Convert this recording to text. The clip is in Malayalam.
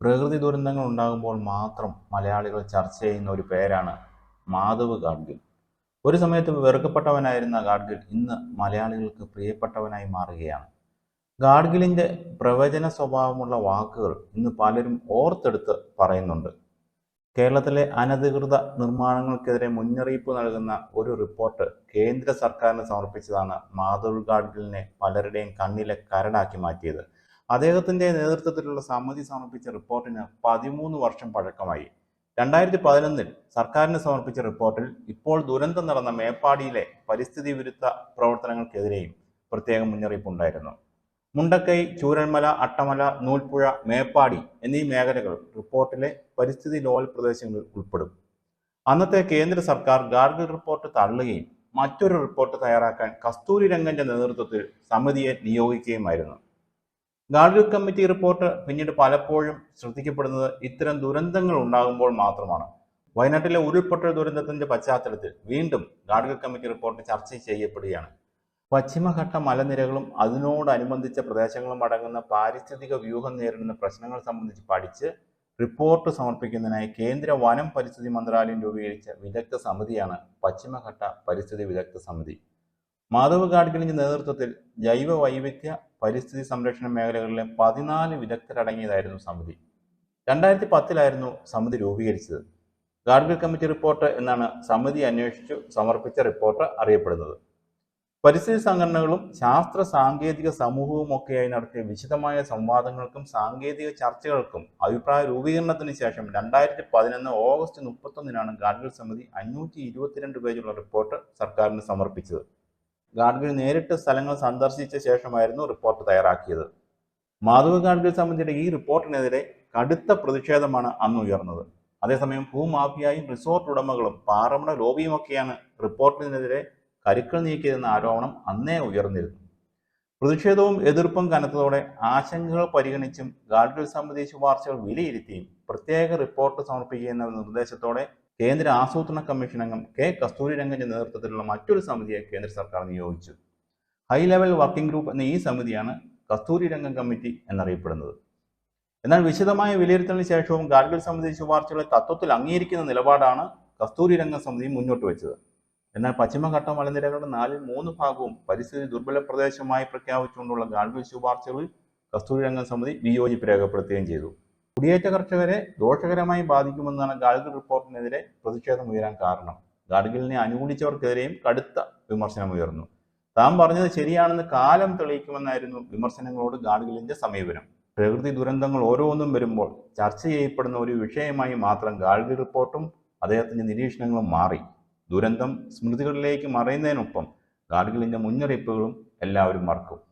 പ്രകൃതി ദുരന്തങ്ങൾ ഉണ്ടാകുമ്പോൾ മാത്രം മലയാളികൾ ചർച്ച ചെയ്യുന്ന ഒരു പേരാണ് മാധവ് ഗാഡ്ഗിൽ. ഒരു സമയത്ത് വെറുക്കപ്പെട്ടവനായിരുന്ന ഗാഡ്ഗിൽ ഇന്ന് മലയാളികൾക്ക് പ്രിയപ്പെട്ടവനായി മാറുകയാണ്. ഗാഡ്ഗിലിന്റെ പ്രവചന സ്വഭാവമുള്ള വാക്കുകൾ ഇന്ന് പലരും ഓർത്തെടുത്ത് പറയുന്നുണ്ട്. കേരളത്തിലെ അനധികൃത നിർമ്മാണങ്ങൾക്കെതിരെ മുന്നറിയിപ്പ് നൽകുന്ന ഒരു റിപ്പോർട്ട് കേന്ദ്ര സർക്കാരിന് സമർപ്പിച്ചതാണ് മാധവ് ഗാഡ്ഗിലിനെ പലരുടെയും കണ്ണിലെ കരടാക്കി മാറ്റിയത്. അദ്ദേഹത്തിന്റെ നേതൃത്വത്തിലുള്ള സമിതി സമർപ്പിച്ച റിപ്പോർട്ടിന് പതിമൂന്ന് വർഷം പഴക്കമായി. രണ്ടായിരത്തി പതിനൊന്നിൽ സർക്കാരിന് സമർപ്പിച്ച റിപ്പോർട്ടിൽ ഇപ്പോൾ ദുരന്തം നടന്ന മേപ്പാടിയിലെ പരിസ്ഥിതി വിരുദ്ധ പ്രവർത്തനങ്ങൾക്കെതിരെയും പ്രത്യേക മുന്നറിയിപ്പുണ്ടായിരുന്നു. മുണ്ടക്കൈ ചൂരന്മല അട്ടമല നൂൽപ്പുഴ മേപ്പാടി എന്നീ മേഖലകൾ റിപ്പോർട്ടിലെ പരിസ്ഥിതി ലോൽ പ്രദേശങ്ങളിൽ ഉൾപ്പെടും. അന്നത്തെ കേന്ദ്ര സർക്കാർ ഗാർഗിൾ റിപ്പോർട്ട് തള്ളുകയും മറ്റൊരു റിപ്പോർട്ട് തയ്യാറാക്കാൻ കസ്തൂരി രംഗന്റെ നേതൃത്വത്തിൽ സമിതിയെ നിയോഗിക്കുകയുമായിരുന്നു. ഗാഡ്ഗിൽ കമ്മിറ്റി റിപ്പോർട്ട് പിന്നീട് പലപ്പോഴും ശ്രദ്ധിക്കപ്പെടുന്നത് ഇത്തരം ദുരന്തങ്ങൾ ഉണ്ടാകുമ്പോൾ മാത്രമാണ്. വയനാട്ടിലെ ഉരുൾപൊട്ടൽ ദുരന്തത്തിന്റെ പശ്ചാത്തലത്തിൽ വീണ്ടും ഗാഡ്ഗിൽ കമ്മിറ്റി റിപ്പോർട്ട് ചർച്ച ചെയ്യപ്പെടുകയാണ്. പശ്ചിമഘട്ട മലനിരകളും അതിനോടനുബന്ധിച്ച പ്രദേശങ്ങളും അടങ്ങുന്ന പാരിസ്ഥിതിക വ്യൂഹം നേരിടുന്ന പ്രശ്നങ്ങൾ സംബന്ധിച്ച് പഠിച്ച് റിപ്പോർട്ട് സമർപ്പിക്കുന്നതിനായി കേന്ദ്ര വനം പരിസ്ഥിതി മന്ത്രാലയം രൂപീകരിച്ച വിദഗ്ധ സമിതിയാണ് പശ്ചിമഘട്ട പരിസ്ഥിതി വിദഗ്ധ സമിതി. മാധവ് ഗാഡ്ഗിലിന്റെ നേതൃത്വത്തിൽ ജൈവ വൈവിധ്യ പരിസ്ഥിതി സംരക്ഷണ മേഖലകളിലെ പതിനാല് വിദഗ്ധരടങ്ങിയതായിരുന്നു സമിതി. രണ്ടായിരത്തി പത്തിലായിരുന്നു സമിതി രൂപീകരിച്ചത്. ഗാഡ്ഗിൽ കമ്മിറ്റി റിപ്പോർട്ട് എന്നാണ് സമിതി അന്വേഷിച്ചു സമർപ്പിച്ച റിപ്പോർട്ട് അറിയപ്പെടുന്നത്. പരിസ്ഥിതി സംഘടനകളും ശാസ്ത്ര സാങ്കേതിക സമൂഹവും ഒക്കെയായി നടത്തിയ വിശദമായ സംവാദങ്ങൾക്കും സാങ്കേതിക ചർച്ചകൾക്കും അഭിപ്രായ രൂപീകരണത്തിന് ശേഷം രണ്ടായിരത്തി പതിനൊന്ന് ഓഗസ്റ്റ് മുപ്പത്തൊന്നിനാണ് ഗാഡ്ഗിൽ സമിതി അഞ്ഞൂറ്റി ഇരുപത്തിരണ്ട് പേജുള്ള റിപ്പോർട്ട് സർക്കാരിന് സമർപ്പിച്ചത്. ഗാഡ്ഗിൽ നേരിട്ട് സ്ഥലങ്ങൾ സന്ദർശിച്ച ശേഷമായിരുന്നു റിപ്പോർട്ട് തയ്യാറാക്കിയത്. മാധവ് ഗാഡ്ഗിൽ സംബന്ധിച്ച ഈ റിപ്പോർട്ടിനെതിരെ കടുത്ത പ്രതിഷേധമാണ് അന്ന് ഉയർന്നത്. അതേസമയം ഭൂമാഫിയായും റിസോർട്ട് ഉടമകളും പാറമട ലോബിയുമൊക്കെയാണ് റിപ്പോർട്ടിനെതിരെ കരുക്കൾ നീക്കിയതെന്ന ആരോപണം അന്നേ ഉയർന്നിരുന്നു. പ്രതിഷേധവും എതിർപ്പും കനത്തതോടെ ആശങ്കകൾ പരിഗണിച്ചും ഗാഡ്ഗിൽ സമിതി ശുപാർശകൾ വിലയിരുത്തിയും പ്രത്യേക റിപ്പോർട്ട് സമർപ്പിക്കുക എന്ന നിർദ്ദേശത്തോടെ കേന്ദ്ര ആസൂത്രണ കമ്മീഷൻ അംഗം കെ കസ്തൂരി രംഗന്റെ നേതൃത്വത്തിലുള്ള മറ്റൊരു സമിതിയെ കേന്ദ്ര സർക്കാർ നിയോഗിച്ചു. ഹൈ ലെവൽ വർക്കിംഗ് ഗ്രൂപ്പ് എന്ന ഈ സമിതിയാണ് കസ്തൂരി രംഗം കമ്മിറ്റി എന്നറിയപ്പെടുന്നത്. എന്നാൽ വിശദമായ വിലയിരുത്തലിന് ശേഷവും ഗാഡ്ഗിൽ സമിതി ശുപാർശകളെ തത്വത്തിൽ അംഗീകരിക്കുന്ന നിലപാടാണ് കസ്തൂരി രംഗം സമിതി മുന്നോട്ട് വെച്ചത്. എന്നാൽ പശ്ചിമഘട്ട മലനിരകളുടെ നാലിൽ മൂന്ന് ഭാഗവും പരിസ്ഥിതി ദുർബല പ്രദേശമായി പ്രഖ്യാപിച്ചുകൊണ്ടുള്ള ഗാഡ്വിൽ ശുപാർശകൾ കസ്തൂരി രംഗം സമിതി വിയോജിപ്പ് രേഖപ്പെടുത്തുകയും ചെയ്തു. കുടിയേറ്റ കർഷകരെ ദോഷകരമായി ബാധിക്കുമെന്നാണ് ഗാഡ്ഗിൽ റിപ്പോർട്ടിനെതിരെ പ്രതിഷേധം ഉയരാൻ കാരണം. ഗാഡ്ഗിലിനെ അനുകൂലിച്ചവർക്കെതിരെയും കടുത്ത വിമർശനം ഉയർന്നു താൻ പറഞ്ഞത് ശരിയാണെന്ന് കാലം തെളിയിക്കുമെന്നായിരുന്നു വിമർശനങ്ങളോട് ഗാഡ്ഗിലിന്റെ സമീപനം. പ്രകൃതി ദുരന്തങ്ങൾ ഓരോന്നും വരുമ്പോൾ ചർച്ച ചെയ്യപ്പെടുന്ന ഒരു വിഷയമായി മാത്രം ഗാഡ്ഗിൽ റിപ്പോർട്ടും അദ്ദേഹത്തിന്റെ നിരീക്ഷണങ്ങളും മാറി. ദുരന്തം സ്മൃതികളിലേക്ക് മറയുന്നതിനൊപ്പം ഗാഡ്ഗിലിന്റെ മുന്നറിയിപ്പുകളും എല്ലാവരും മറക്കും.